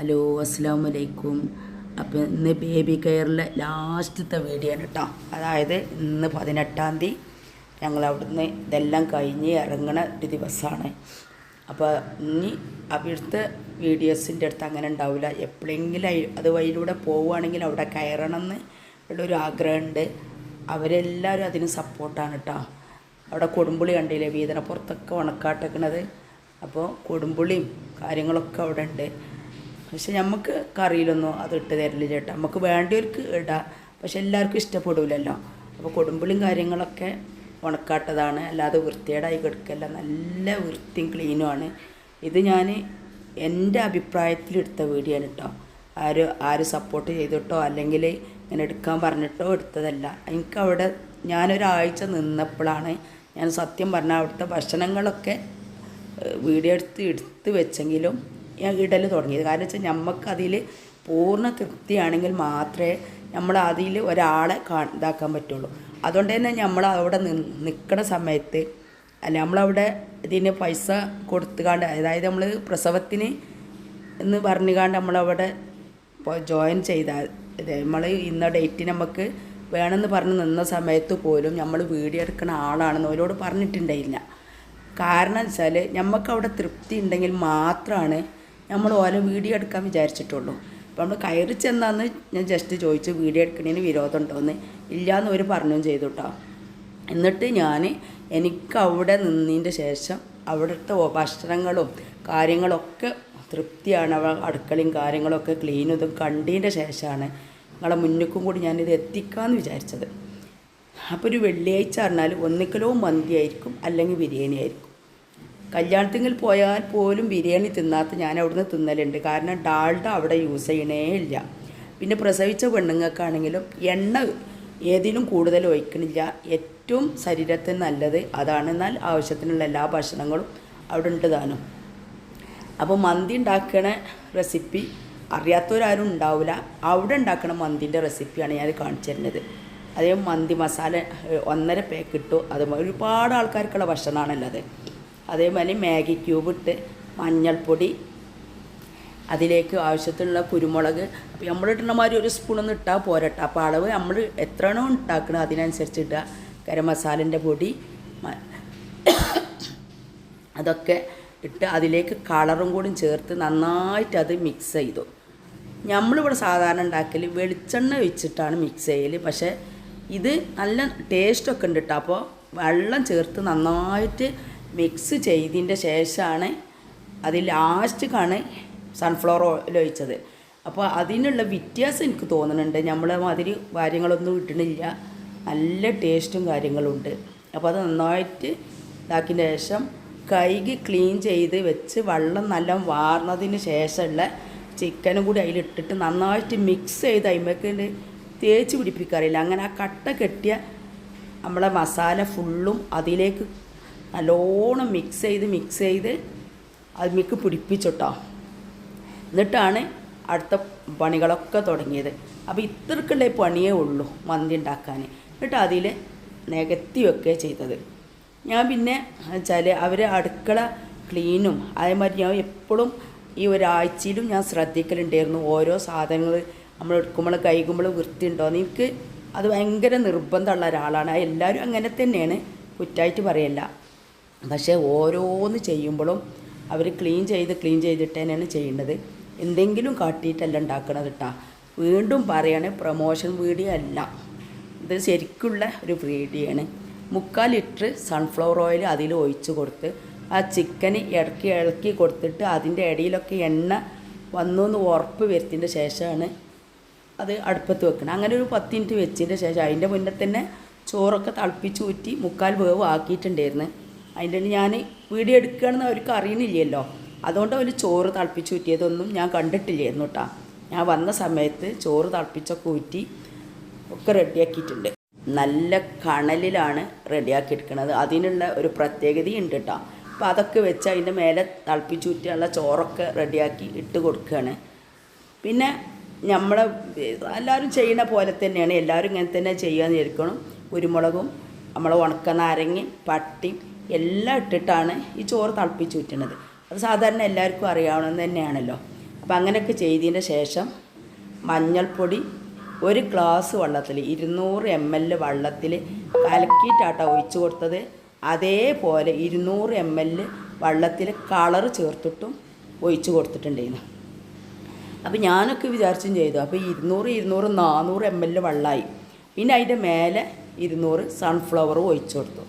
Hello അസ്സാം വലൈക്കും അപ്പോൾ ഇന്ന് ബേബി കെയറിലെ ലാസ്റ്റത്തെ വീഡിയോ ആണ് കേട്ടോ അതായത് ഇന്ന് പതിനെട്ടാം തീയതി ഞങ്ങൾ അവിടുന്ന് ഇതെല്ലാം കഴിഞ്ഞ് ഇറങ്ങണ ഒരു ദിവസമാണ് അപ്പോൾ ഇനി അവിടുത്തെ വീഡിയോസിന്റെ അടുത്ത് അങ്ങനെ ഉണ്ടാവില്ല എപ്പോഴെങ്കിലും അത് വഴിയിലൂടെ പോവുകയാണെങ്കിൽ അവിടെ കയറണം എന്ന് ഉള്ളൊരു ആഗ്രഹമുണ്ട്. അവരെല്ലാവരും അതിന് സപ്പോർട്ടാണ് കേട്ടോ അവിടെ കൊടുമ്പുളി കണ്ടില്ലേ വീതനപ്പുറത്തൊക്കെ ഉണക്കാട്ടേക്കണത് അപ്പോൾ കൊടുമ്പുളിയും കാര്യങ്ങളൊക്കെ അവിടെ ഉണ്ട്. പക്ഷെ നമുക്ക് കറിയിലൊന്നും അത് ഇട്ട് തരില്ല ചേട്ടാ നമുക്ക് വേണ്ടിയവർക്ക് ഇടാം. പക്ഷെ എല്ലാവർക്കും ഇഷ്ടപ്പെടില്ലല്ലോ അപ്പോൾ കൊടുമ്പുളിയും കാര്യങ്ങളൊക്കെ ഉണക്കാട്ടതാണ് അല്ലാതെ വൃത്തികേടായി കിടക്കല്ല. നല്ല വൃത്തിയും ക്ലീനുമാണ് ഇത് ഞാൻ എന്റെ അഭിപ്രായത്തിൽ എടുത്ത വീഡിയോ ആണ് കേട്ടോ. ആര് ആര് സപ്പോർട്ട് ചെയ്തിട്ടോ അല്ലെങ്കിൽ ഇങ്ങനെ എടുക്കാൻ പറഞ്ഞിട്ടോ എടുത്തതല്ല. എനിക്ക് അവിടെ ഞാനൊരാഴ്ച നിന്നപ്പോഴാണ് ഞാൻ സത്യം പറഞ്ഞാൽ അവിടുത്തെ ഭക്ഷണങ്ങളൊക്കെ വീഡിയോ എടുത്ത് എടുത്ത് വെച്ചെങ്കിലും ഇടൽ തുടങ്ങിയത്. കാരണം വെച്ചാൽ നമുക്കതിൽ പൂർണ തൃപ്തിയാണെങ്കിൽ മാത്രമേ നമ്മൾ അതിൽ ഒരാളെ കാ ഇതാക്കാൻ പറ്റുള്ളൂ. അതുകൊണ്ട് തന്നെ നമ്മൾ അവിടെ നിൽക്കുന്ന സമയത്ത് അല്ല നമ്മളവിടെ ഇതിന് പൈസ കൊടുത്തുകാണ്ട് അതായത് നമ്മൾ പ്രസവത്തിന് എന്ന് പറഞ്ഞുകാണ്ട് നമ്മളവിടെ ജോയിൻ ചെയ്താൽ നമ്മൾ ഇന്ന ഡേറ്റ് നമുക്ക് വേണമെന്ന് പറഞ്ഞ് നിന്ന സമയത്ത് പോലും നമ്മൾ വീഡിയോ എടുക്കുന്ന ആളാണെന്ന് അവരോട് പറഞ്ഞിട്ടുണ്ടായില്ല. കാരണം വെച്ചാൽ നമുക്കവിടെ തൃപ്തി ഉണ്ടെങ്കിൽ മാത്രമാണ് നമ്മൾ ഓരോ വീഡിയോ എടുക്കാൻ വിചാരിച്ചിട്ടുള്ളൂ. അപ്പോൾ നമ്മൾ കയറി ചെന്നാന്ന് ഞാൻ ജസ്റ്റ് ചോദിച്ചു വീഡിയോ എടുക്കുന്നതിന് വിരോധം ഉണ്ടോയെന്ന് ഇല്ലയെന്ന് അവർ പറഞ്ഞും ചെയ്തു കേട്ടോ എന്നിട്ട് ഞാൻ എനിക്ക് അവിടെ നിന്നതിന്റെ ശേഷം അവിടുത്തെ ഭക്ഷണങ്ങളും കാര്യങ്ങളൊക്കെ തൃപ്തിയാണ്. അവ അടുക്കളയും കാര്യങ്ങളൊക്കെ ക്ലീനും ഇതും കണ്ടതിന്റെ ശേഷമാണ് നിങ്ങളെ മുന്നിക്കും കൂടി ഞാനിത് എത്തിക്കാമെന്ന് വിചാരിച്ചത്. അപ്പോൾ ഒരു വെള്ളിയാഴ്ച പറഞ്ഞാൽ ഒന്നിക്കലോ മന്തി ആയിരിക്കും അല്ലെങ്കിൽ ബിരിയാണി ആയിരിക്കും കല്യാണത്തിങ്കിൽ പോയാൽ പോലും ബിരിയാണി തിന്നാത്ത ഞാൻ അവിടുന്ന് തിന്നലുണ്ട്. കാരണം ഡാൾഡ അവിടെ യൂസ് ചെയ്യണേ ഇല്ല. പിന്നെ പ്രസവിച്ച പെണ്ണുങ്ങൾക്കാണെങ്കിലും എണ്ണ ഏതിലും കൂടുതൽ ഒഴിക്കണില്ല. ഏറ്റവും ശരീരത്തിന് നല്ലത് അതാണ്. എന്നാൽ ആവശ്യത്തിനുള്ള എല്ലാ ഭക്ഷണങ്ങളും അവിടെ ഉണ്ട് താനും. അപ്പോൾ മന്തി ഉണ്ടാക്കണ റെസിപ്പി അറിയാത്തവരാരും ഉണ്ടാവില്ല അവിടെ ഉണ്ടാക്കണ മന്തിന്റെ റെസിപ്പിയാണ് ഞാൻ കാണിച്ചു തരുന്നത്. അതേ മന്തി മസാല ഒന്നര പാക്ക് ഇട്ടു. അതുപോലെ ഒരുപാട് ആൾക്കാർക്കുള്ള ഭക്ഷണമാണല്ലോ അത് അതേമാതിരി മാഗി ക്യൂബ് ഇട്ട് മഞ്ഞൾപ്പൊടി അതിലേക്ക് ആവശ്യത്തിനുള്ള കുരുമുളക്. അപ്പോൾ നമ്മൾ ഇട്ടുന്ന മാതിരി ഒരു സ്പൂണൊന്നും ഇട്ടാൽ പോരട്ടെ. അപ്പോൾ അളവ് നമ്മൾ എത്രയാണോ ഉണ്ടാക്കുന്നത് അതിനനുസരിച്ച് ഇടുക. ഗരം മസാലന്റെ പൊടി അതൊക്കെ ഇട്ട് അതിലേക്ക് കളറും കൂടി ചേർത്ത് നന്നായിട്ട് അത് മിക്സ് ചെയ്തു. നമ്മളിവിടെ സാധാരണ ഉണ്ടാക്കൽ വെളിച്ചെണ്ണ ഒഴിച്ചിട്ടാണ് മിക്സ് ചെയ്യൽ പക്ഷേ ഇത് നല്ല ടേസ്റ്റൊക്കെ ഉണ്ട് കേട്ടോ അപ്പോൾ വെള്ളം ചേർത്ത് നന്നായിട്ട് മിക്സ് ചെയ്തതിന്റെ ശേഷമാണ് അത് ലാസ്റ്റിക്കാണ് സൺഫ്ലവർ ഓയിൽ ഒഴിച്ചത്. അപ്പോൾ അതിനുള്ള വ്യത്യാസം എനിക്ക് തോന്നുന്നുണ്ട്. നമ്മളെ മാതിരി കാര്യങ്ങളൊന്നും ഇട്ടണില്ല നല്ല ടേസ്റ്റും കാര്യങ്ങളും ഉണ്ട്. അപ്പോൾ അത് നന്നായിട്ട് ഇതാക്കിയതിന് ശേഷം കൈകി ക്ലീൻ ചെയ്ത് വെച്ച് വെള്ളം നല്ല വാർന്നതിന് ശേഷമുള്ള ചിക്കനും കൂടി അതിലിട്ടിട്ട് നന്നായിട്ട് മിക്സ് ചെയ്ത് അതിമേക്ക് തേച്ച് പിടിപ്പിക്കാറില്ല. അങ്ങനെ ആ കട്ട കെട്ടിയ നമ്മളെ മസാല ഫുള്ളും അതിലേക്ക് നല്ലോണം മിക്സ് ചെയ്ത് മിക്സ് ചെയ്ത് അതിലേക്ക് പിടിപ്പിച്ചിട്ടോ. എന്നിട്ടാണ് അടുത്ത പണികളൊക്കെ തുടങ്ങിയത്. അപ്പോൾ ഇത്രക്കുള്ള പണിയേ ഉള്ളൂ മന്തി ഉണ്ടാക്കാൻ എന്നിട്ട് അതിൽ നികത്തി വെക്കുകയാണ് ചെയ്തത്. ഞാൻ പിന്നെ വെച്ചാൽ അവർ അടുക്കള ക്ലീനും അതേമാതിരി ഞാൻ എപ്പോഴും ഈ ഒരാഴ്ചയിലും ഞാൻ ശ്രദ്ധിക്കലുണ്ടായിരുന്നു. ഓരോ സാധനങ്ങൾ നമ്മൾ എടുക്കുമ്പോൾ കഴിക്കുമ്പോൾ വൃത്തി ഉണ്ടോ എനിക്ക് അത് ഭയങ്കര നിർബന്ധമുള്ള ഒരാളാണ്. അത് എല്ലാവരും അങ്ങനെ തന്നെയാണ് കുറ്റായിട്ട് പറയല്ല. പക്ഷേ ഓരോന്ന് ചെയ്യുമ്പോഴും അവർ ക്ലീൻ ചെയ്ത് ക്ലീൻ ചെയ്തിട്ട് തന്നെയാണ് ചെയ്യേണ്ടത്. എന്തെങ്കിലും കാട്ടിയിട്ടല്ല ഉണ്ടാക്കണത് കേട്ടോ വീണ്ടും പറയാണ് പ്രൊമോഷൻ വീഡിയോ അല്ല. ഇത് ശരിക്കുള്ള ഒരു വീഡിയോ ആണ്. മുക്കാൽ ലിറ്റർ സൺഫ്ലവർ ഓയിൽ അതിൽ ഒഴിച്ച് കൊടുത്ത് ആ ചിക്കന് ഇടയ്ക്ക് ഇളക്കി കൊടുത്തിട്ട് അതിന്റെ ഇടയിലൊക്കെ എണ്ണ വന്നു എന്ന് ഉറപ്പ് വരുത്തിന്റെ ശേഷമാണ് അത് അടുപ്പത്ത് വെക്കണം അങ്ങനെ ഒരു പത്ത് മിനിറ്റ് വെച്ചതിന്റെ ശേഷം അതിന്റെ മുന്നേ തന്നെ ചോറൊക്കെ തിളപ്പിച്ച് ഊറ്റി മുക്കാൽ വേവ് ആക്കിയിട്ടുണ്ടായിരുന്നു. അതിന്റെ ഞാൻ വീഡിയോ എടുക്കുകയാണെന്ന് അവർക്ക് അറിയണില്ലല്ലോ. അതുകൊണ്ട് അവർ ചോറ് തിളപ്പിച്ച് ഊറ്റിയതൊന്നും ഞാൻ കണ്ടിട്ടില്ലായിരുന്നു കേട്ടോ. ഞാൻ വന്ന സമയത്ത് ചോറ് തിളപ്പിച്ചൊക്കെ ഊറ്റി ഒക്കെ റെഡിയാക്കിയിട്ടുണ്ട്. നല്ല കണലിലാണ് റെഡിയാക്കി എടുക്കുന്നത് അതിനുള്ള ഒരു പ്രത്യേകതയുണ്ട് കേട്ടോ. അപ്പോൾ അതൊക്കെ വെച്ച് അതിന്റെ മേലെ തിളപ്പിച്ചൂറ്റിയുള്ള ചോറൊക്കെ റെഡിയാക്കി ഇട്ട് കൊടുക്കുകയാണ്. പിന്നെ നമ്മളെ എല്ലാവരും ചെയ്യുന്ന പോലെ തന്നെയാണ്. എല്ലാവരും ഇങ്ങനെ തന്നെ ചെയ്യാമെന്ന് വിചാരിക്കണം. കുരുമുളകും നമ്മളെ ഉണക്ക നാരങ്ങയും പട്ടിയും എല്ലാം ഇട്ടിട്ടാണ് ഈ ചോറ് തിളപ്പിച്ച് വിറ്റണത് അത് സാധാരണ എല്ലാവർക്കും അറിയാവുന്നത് തന്നെയാണല്ലോ. അപ്പം അങ്ങനെയൊക്കെ ചെയ്തതിന്റെ ശേഷം മഞ്ഞൾപ്പൊടി ഒരു ഗ്ലാസ് വെള്ളത്തിൽ ഇരുന്നൂറ് എം എൽ വെള്ളത്തിൽ കലക്കിയിട്ടാട്ടോ ഒഴിച്ച് കൊടുത്തത്. അതേപോലെ ഇരുന്നൂറ് എം എൽ വെള്ളത്തിൽ കളർ ചേർത്തിട്ടും ഒഴിച്ച് കൊടുത്തിട്ടുണ്ടായിരുന്നു. അപ്പോൾ ഞാനൊക്കെ വിചാരിച്ചും ചെയ്തു. അപ്പോൾ ഇരുന്നൂറ് ഇരുന്നൂറ് നാനൂറ് എം എൽ വെള്ളമായി. പിന്നെ അതിന്റെ മേലെ ഇരുന്നൂറ് സൺഫ്ലവർ ഒഴിച്ചു കൊടുത്തു.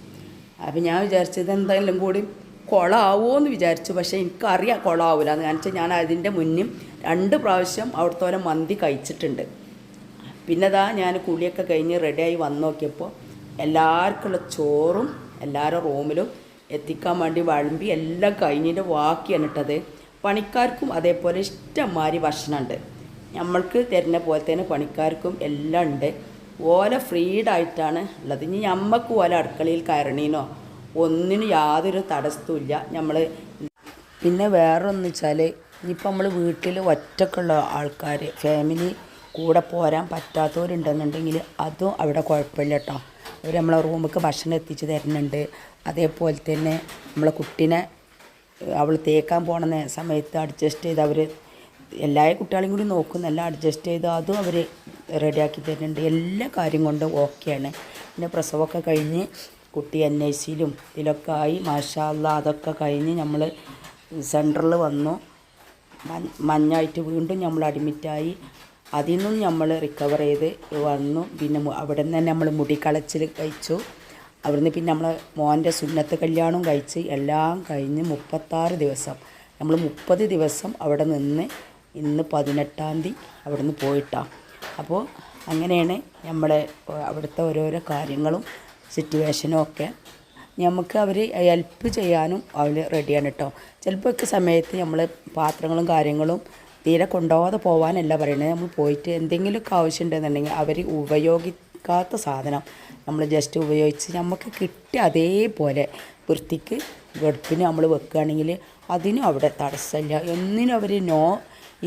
അപ്പോൾ ഞാൻ വിചാരിച്ചത് എന്തായാലും കൂടി കുളമാവുമോ എന്ന് വിചാരിച്ചു. പക്ഷേ എനിക്കറിയാം കുളമാവില്ല എന്ന് കാണിച്ചാൽ ഞാൻ അതിന്റെ മുന്നും രണ്ട് പ്രാവശ്യം അവിടുത്തോലെ മന്തി കഴിച്ചിട്ടുണ്ട്. പിന്നെതാ ഞാൻ കുളിയൊക്കെ കഴിഞ്ഞ് റെഡിയായി വന്ന് നോക്കിയപ്പോൾ എല്ലാവർക്കുള്ള ചോറും എല്ലാവരുടെ റൂമിലും എത്തിക്കാൻ വേണ്ടി വഴമ്പി എല്ലാം കഴിഞ്ഞിന്റെ ബാക്കിയാണ് ഇട്ടത്. പണിക്കാർക്കും അതേപോലെ ഇഷ്ടംമാതിരി ഭക്ഷണമുണ്ട്. നമ്മൾക്ക് തരുന്ന പോലെ തന്നെ പണിക്കാർക്കും എല്ലാം ഉണ്ട്. ഓല ഫ്രീഡായിട്ടാണ് ഉള്ളത്. ഇനി ഞമ്മക്ക് ഓല അടുക്കളയിൽ കയറണീനോ? ഒന്നിനും യാതൊരു തടസ്സമില്ല നമ്മൾ പിന്നെ വേറൊന്ന് വെച്ചാൽ ഇനിയിപ്പോൾ നമ്മൾ വീട്ടിൽ ഒറ്റക്കുള്ള ആൾക്കാർ ഫാമിലി കൂടെ പോരാൻ പറ്റാത്തവരുണ്ടെന്നുണ്ടെങ്കിൽ അതും അവിടെ കുഴപ്പമില്ല കേട്ടോ. അവർ നമ്മളെ റൂമിലേക്ക് ഭക്ഷണം എത്തിച്ച് തരുന്നുണ്ട്. അതേപോലെ തന്നെ നമ്മളെ കുട്ടീനെ അവൾ തേക്കാൻ പോണ സമയത്ത് അഡ്ജസ്റ്റ് ചെയ്ത് അവർ എല്ലാ കുട്ടികളെയും കൂടി നോക്കും നല്ല അഡ്ജസ്റ്റ് ചെയ്ത് അതും അവർ റെഡിയാക്കി തരുന്നുണ്ട്. എല്ലാ കാര്യം കൊണ്ടും ഓക്കെയാണ് പിന്നെ പ്രസവമൊക്കെ കഴിഞ്ഞ് കുട്ടി എൻ ഐ സിയിലും ഇതിലൊക്കെ ആയി മാഷാല്ല അതൊക്കെ കഴിഞ്ഞ് നമ്മൾ സെന്ററിൽ വന്നു. മഞ്ഞായിട്ട് വീണ്ടും നമ്മൾ അഡ്മിറ്റായി അതിൽ നിന്നും നമ്മൾ റിക്കവർ ചെയ്ത് വന്നു. പിന്നെ അവിടെ നിന്ന് തന്നെ നമ്മൾ മുടി കളച്ചിൽ കഴിച്ചു. അവിടുന്ന് പിന്നെ നമ്മൾ മോന്റെ സുന്നത്ത് കല്യാണവും കഴിച്ച് എല്ലാം കഴിഞ്ഞ് മുപ്പത്താറ് ദിവസം. നമ്മൾ മുപ്പത് ദിവസം അവിടെ നിന്ന് ഇന്ന് പതിനെട്ടാം തീയതി അവിടെ നിന്ന് പോയിട്ടാണ് അപ്പോൾ അങ്ങനെയാണ് നമ്മളെ അവിടുത്തെ ഓരോരോ കാര്യങ്ങളും സിറ്റുവേഷനും ഒക്കെ. നമുക്ക് അവർ ഹെൽപ്പ് ചെയ്യാനും അവർ റെഡിയാണ് കേട്ടോ ചിലപ്പോൾ ഒക്കെ സമയത്ത് നമ്മൾ പാത്രങ്ങളും കാര്യങ്ങളും തീരെ കൊണ്ടുപോകാതെ പോകാനല്ല പറയുന്നത് നമ്മൾ പോയിട്ട് എന്തെങ്കിലുമൊക്കെ ആവശ്യമുണ്ടെന്നുണ്ടെങ്കിൽ അവർ ഉപയോഗിക്കാത്ത സാധനം നമ്മൾ ജസ്റ്റ് ഉപയോഗിച്ച് നമുക്ക് കിട്ടിയ അതേപോലെ വൃത്തിക്ക് വെടുപ്പിന് നമ്മൾ വെക്കുകയാണെങ്കിൽ അതിനും അവിടെ തടസ്സമില്ല. ഒന്നിനും അവർ നോ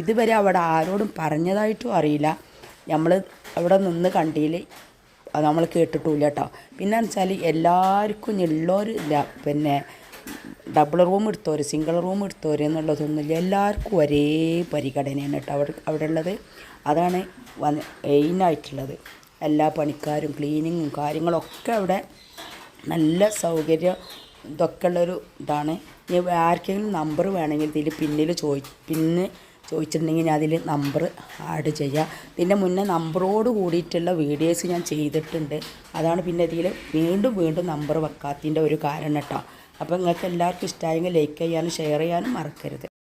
ഇതുവരെ അവിടെ ആരോടും പറഞ്ഞതായിട്ടും അറിയില്ല. നമ്മൾ അവിടെ നിന്ന് കണ്ടിയിൽ നമ്മൾ കേട്ടിട്ടില്ല കേട്ടോ പിന്നെ വെച്ചാൽ എല്ലാവർക്കും ഇല്ല. പിന്നെ ഡബിൾ റൂം എടുത്തവർ സിംഗിൾ റൂം എടുത്തവർ എന്നുള്ളതൊന്നുമില്ല എല്ലാവർക്കും ഒരേ പരിഗണനയാണ് കേട്ടോ അവിടെ അവിടെ ഉള്ളത്. അതാണ് മെയിനായിട്ടുള്ളത് എല്ലാ പണിക്കാരും ക്ലീനിങ്ങും കാര്യങ്ങളൊക്കെ അവിടെ നല്ല സൗകര്യം ഇതൊക്കെ ഉള്ളൊരു ഇതാണ്. ഇനി ആർക്കെങ്കിലും നമ്പർ വേണമെങ്കിൽ ഇതിൽ പിന്നിൽ ചോദി പിന്ന് ചോദിച്ചിട്ടുണ്ടെങ്കിൽ ഞാൻ അതിൽ നമ്പർ ആഡ് ചെയ്യാം. ഇതിന്റെ മുന്നേ നമ്പറോട് കൂടിയിട്ടുള്ള വീഡിയോസ് ഞാൻ ചെയ്തിട്ടുണ്ട്. അതാണ് പിന്നെ ഇതിൽ വീണ്ടും വീണ്ടും നമ്പർ വെക്കാത്തതിന്റെ ഒരു കാരണം കേട്ടോ. അപ്പോൾ നിങ്ങൾക്ക് എല്ലാവർക്കും ഇഷ്ടമായെങ്കിൽ ലൈക്ക് ചെയ്യാനും ഷെയർ ചെയ്യാനും മറക്കരുത്.